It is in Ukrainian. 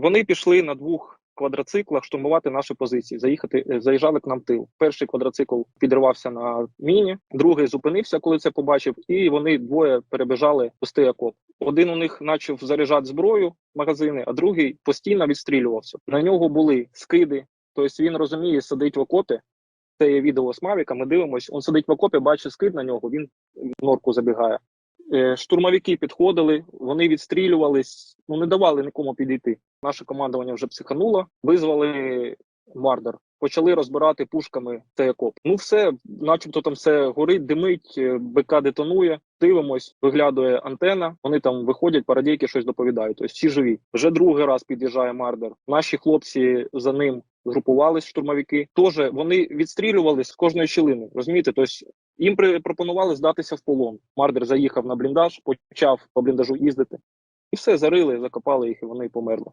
Вони пішли на двох квадроциклах штурмувати наші позиції. Заїхати е, заїжджали к нам тил. Перший квадроцикл підривався на міні, другий зупинився, коли це побачив, і вони двоє перебіжали пустий окоп. Один у них почав заряджати зброю магазини, а другий постійно відстрілювався. На нього були скиди. Тобто він розуміє, сидить в окопі. Це є відео з Мавіка. Ми дивимося. Він сидить в окопі, бачить скид на нього. Він в норку забігає. Е, Штурмовики підходили, вони відстрілювались, ну не давали нікому підійти. Наше командування вже психануло, визвали мардер, почали розбирати пушками цей окоп. Ну все, начебто там все горить, димить, е, БК детонує. Дивимось, виглядує антена. Вони там виходять, парадійки щось доповідають. Тобто всі живі. Вже другий раз під'їжджає мардер. Наші хлопці за ним групувались, штурмовики. Теж вони відстрілювались з кожної щілини. Розумієте, тобто їм пропонували здатися в полон. Мардер заїхав на бліндаж, почав по бліндажу їздити. І все, зарили, закопали їх, і вони померли.